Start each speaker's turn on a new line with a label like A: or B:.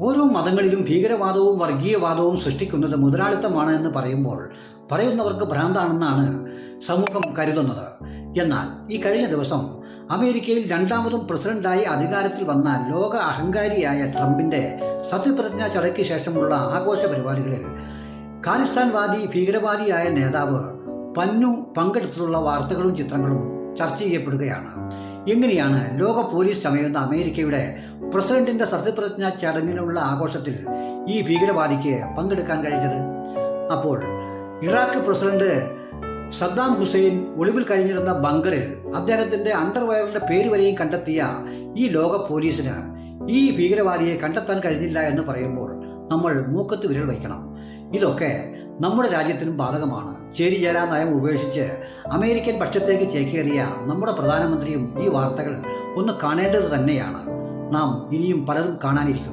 A: ഓരോ മതങ്ങളിലും ഭീകരവാദവും വർഗീയവാദവും സൃഷ്ടിക്കുന്നത് മുതലാളിത്തമാണ് എന്ന് പറയുമ്പോൾ പറയുന്നവർക്ക് ഭ്രാന്താണെന്നാണ് സമൂഹം കരുതുന്നത്. എന്നാൽ ഈ കഴിഞ്ഞ ദിവസം അമേരിക്കയിൽ രണ്ടാമതും പ്രസിഡന്റായി അധികാരത്തിൽ വന്ന ലോക അഹങ്കാരിയായ ട്രംപിന്റെ സത്യപ്രതിജ്ഞ ചടയ്ക്ക് ശേഷമുള്ള ആഘോഷ പരിപാടികളിൽ ഖാലിസ്ഥാൻവാദി ഭീകരവാദിയായ നേതാവ് പന്നു പങ്കെടുത്തിട്ടുള്ള വാർത്തകളും ചിത്രങ്ങളും ചർച്ച ചെയ്യപ്പെടുകയാണ്. എങ്ങനെയാണ് ലോക പോലീസ് ചമയുന്ന അമേരിക്കയുടെ പ്രസിഡന്റിന്റെ സത്യപ്രതിജ്ഞാ ചടങ്ങിനുള്ള ആഘോഷത്തിൽ ഈ ഭീകരവാദിക്ക് പങ്കെടുക്കാൻ കഴിഞ്ഞത്. അപ്പോൾ ഇറാഖ് പ്രസിഡന്റ് സദ്ദാം ഹുസൈൻ ഒളിവിൽ കഴിഞ്ഞിരുന്ന ബങ്കറിൽ അദ്ദേഹത്തിന്റെ അണ്ടർവയറിന്റെ പേര് വരെയും കണ്ടെത്തിയ ഈ ലോക പോലീസിന് ഈ ഭീകരവാദിയെ കണ്ടെത്താൻ കഴിഞ്ഞില്ല എന്ന് പറയുമ്പോൾ നമ്മൾ മൂക്കത്ത് വിരൽ വയ്ക്കണം. ഇതൊക്കെ നമ്മുടെ രാജ്യത്തിനും ബാധകമാണ്. ചേരിചേരാ നയം ഉപേക്ഷിച്ച് അമേരിക്കൻ പക്ഷത്തേക്ക് ചേക്കേറിയ നമ്മുടെ പ്രധാനമന്ത്രിയും ഈ വാർത്തകൾ ഒന്ന് കാണേണ്ടത് തന്നെയാണ്. நாம் இனியும் பலரும் காணானிருக்கிறோம்